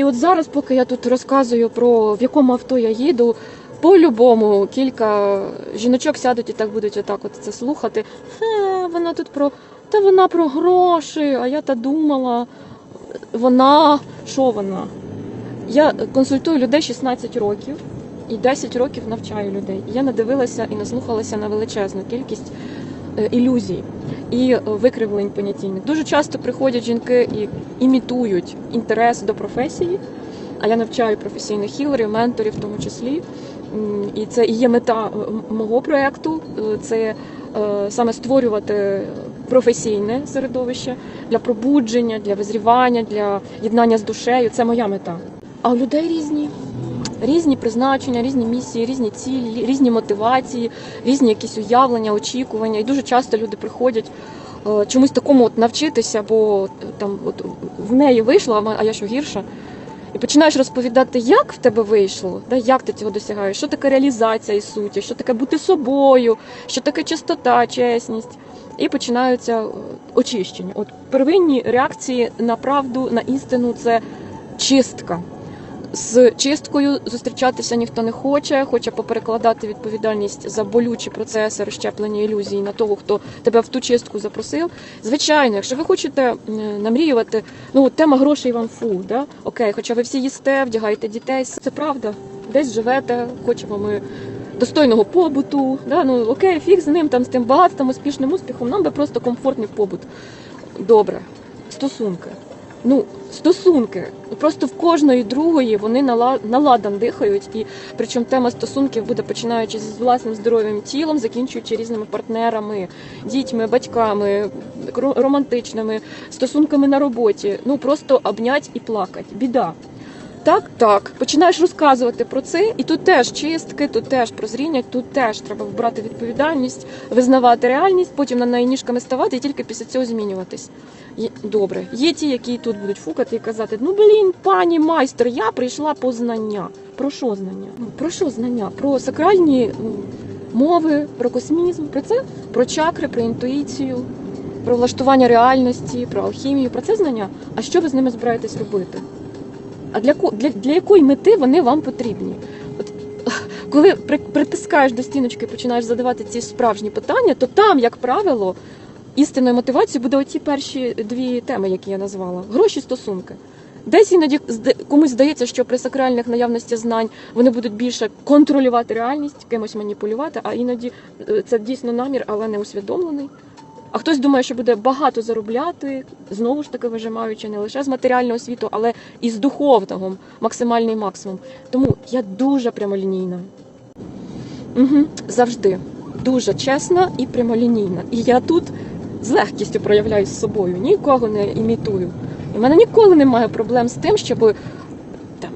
І от зараз, поки я тут розказую про в якому авто я їду, по-любому кілька жіночок сядуть і так будуть отак от це слухати. Хе, вона тут про та вона про гроші, а я та думала. Вона що вона? Я консультую людей 16 років і 10 років навчаю людей. Я надивилася і наслухалася на величезну кількість ілюзій і е, викривлень понятійних. Дуже часто приходять жінки і імітують інтерес до професії. А я навчаю професійних хілерів, менторів в тому числі. І це і є мета е, мого проєкту. Е, Це е, саме створювати професійне середовище для пробудження, для визрівання, для єднання з душею. Це моя мета. А у людей різні. Різні призначення, різні місії, різні цілі, різні мотивації, різні якісь уявлення, очікування. І дуже часто люди приходять е, чомусь такому от навчитися, бо там от в неї вийшло, а я що гірша. І починаєш розповідати, як в тебе вийшло, да, як ти цього досягаєш, що таке реалізація і суті, що таке бути собою, що таке чистота, чесність. І починаються е, очищення. От первинні реакції на правду, на істину це чистка. З чисткою зустрічатися ніхто не хоче, хоче поперекладати відповідальність за болючі процеси розщеплення ілюзій на того, хто тебе в ту чистку запросив. Звичайно, якщо ви хочете намріювати, ну тема грошей вам фу, да? окей, хоча ви всі їсте, вдягаєте дітей, це правда. Десь живете, хочемо ми достойного побуту. Да? Ну окей, фіг з ним, там з тим багатством, успішним успіхом. Нам би просто комфортний побут. Добре, стосунки. Ну, стосунки. Просто в кожної другої вони наладом дихають. І причому тема стосунків буде починаючи з власним здоров'ям тілом, закінчуючи різними партнерами, дітьми, батьками, романтичними, стосунками на роботі. Ну просто обнять і плакать. Біда. Так, так. Починаєш розказувати про це, і тут теж чистки, тут теж прозріння, тут теж треба брати відповідальність, визнавати реальність, потім на неї ніжками ставати і тільки після цього змінюватись. Добре, є ті, які тут будуть фукати і казати: ну блін, пані майстер, я прийшла по знання. Про що знання? Ну, Про що знання? Про сакральні мови, про космізм, про це, про чакри, про інтуїцію, про влаштування реальності, про алхімію. Про це знання. А що ви з ними збираєтесь робити? А для, для, для якої мети вони вам потрібні? От, коли при, притискаєш до стіночки і починаєш задавати ці справжні питання, то там, як правило, істинною мотивацією буде оті перші дві теми, які я назвала: гроші, стосунки. Десь іноді комусь здається, що при сакральних наявності знань вони будуть більше контролювати реальність, кимось маніпулювати, а іноді е, це дійсно намір, але не усвідомлений. А хтось думає, що буде багато заробляти, знову ж таки вижимаючи не лише з матеріального світу, але і з духовного максимальний максимум. Тому я дуже прямолінійна. Угу, завжди дуже чесна і прямолінійна. І я тут з легкістю проявляюсь з собою, нікого не імітую. І в мене ніколи немає проблем з тим, щоб там,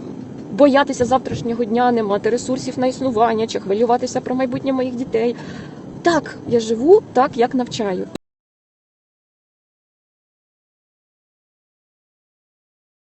боятися завтрашнього дня, не мати ресурсів на існування чи хвилюватися про майбутнє моїх дітей. Так, я живу так, як навчаю.